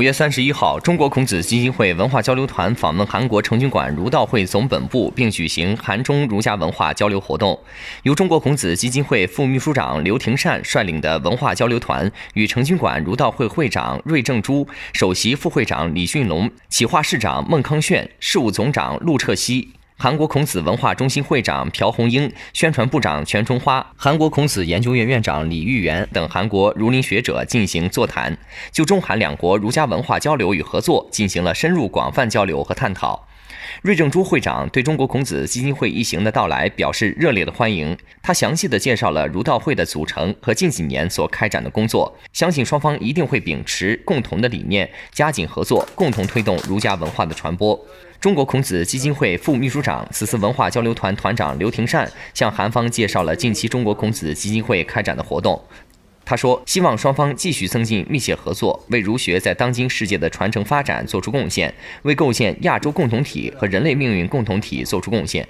五月三十一号，中国孔子基金会文化交流团访问韩国成均馆儒道会总本部，并举行韩中儒家文化交流活动。由中国孔子基金会副秘书长刘廷善率领的文化交流团，与成均馆儒道会会长芮正珠、首席副会长李俊龙、企划市长孟康炫、事务总长陆彻熙。韩国孔子文化中心会长朴红英、宣传部长全春花、韩国孔子研究院院长李玉元等韩国儒林学者进行座谈，就中韩两国儒家文化交流与合作进行了深入广泛交流和探讨。芮正珠会长对中国孔子基金会一行的到来表示热烈的欢迎。他详细的介绍了儒道会的组成和近几年所开展的工作，相信双方一定会秉持共同的理念，加紧合作，共同推动儒家文化的传播。中国孔子基金会副秘书长、此次文化交流团团长刘廷善向韩方介绍了近期中国孔子基金会开展的活动。他说：“希望双方继续增进密切合作，为儒学在当今世界的传承发展做出贡献，为构建亚洲共同体和人类命运共同体做出贡献。”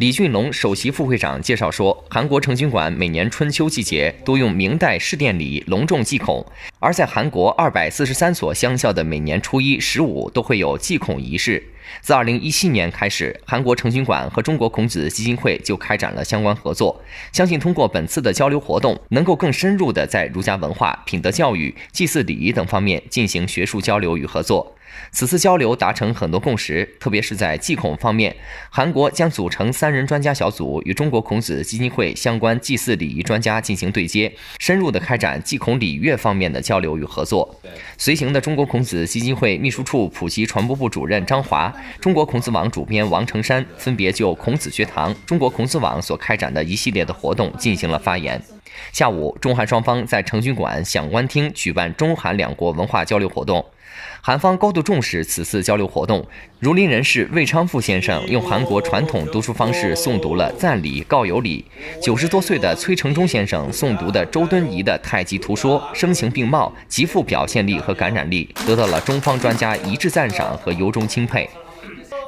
李俊龙首席副会长介绍说，韩国成均馆每年春秋季节都用明代式殿礼隆重祭孔，而在韩国二百四十三所乡校的每年初一、十五都会有祭孔仪式。自二零一七年开始，韩国成均馆和中国孔子基金会就开展了相关合作。相信通过本次的交流活动，能够更深入地在儒家文化、品德教育、祭祀礼仪等方面进行学术交流与合作。此次交流达成很多共识，特别是在祭孔方面，韩国将组成三人专家小组，与中国孔子基金会相关祭祀礼仪专家进行对接，深入的开展祭孔礼乐方面的交流与合作。随行的中国孔子基金会秘书处普及传播部主任张华、中国孔子网主编王成山分别就孔子学堂、中国孔子网所开展的一系列的活动进行了发言。下午，中韩双方在成均馆享官厅举办中韩两国文化交流活动。韩方高度重视此次交流活动。儒林人士魏昌富先生用韩国传统读书方式诵读了《赞礼告有礼》。九十多岁的崔成忠先生诵读的周敦颐的《太极图说》，声情并茂，极富表现力和感染力，得到了中方专家一致赞赏和由衷钦佩。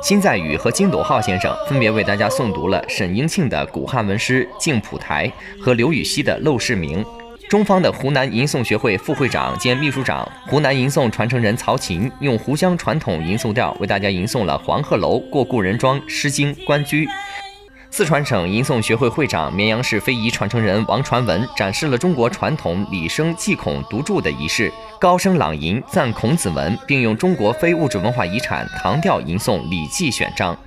辛在宇和金斗浩先生分别为大家诵读了沈英庆的古汉文诗《敬浦台》和刘禹锡的《陋室铭》。中方的湖南吟诵学会副会长兼秘书长、湖南吟诵传承人曹琴用湖湘传统吟诵调为大家吟诵了《黄鹤楼过故人庄》《诗经》《关雎》。四川省吟诵学会会长、绵阳市非遗传承人王传文展示了中国传统礼生祭孔读注的仪式，高声朗吟赞孔子文，并用中国非物质文化遗产唐调吟诵《礼记》选章。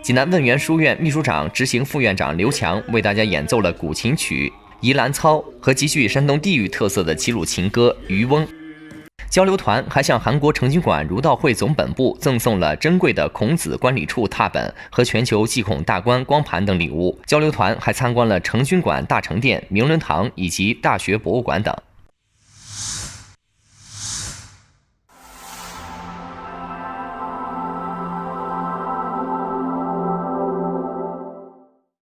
济南问源书院秘书长、执行副院长刘强为大家演奏了古琴曲。宜兰操和极具山东地域特色的齐鲁情歌《渔翁》，交流团还向韩国成均馆儒道会总本部赠送了珍贵的孔子观礼处拓本和全球祭孔大观光盘等礼物。交流团还参观了成均馆大成殿、明伦堂以及大学博物馆等。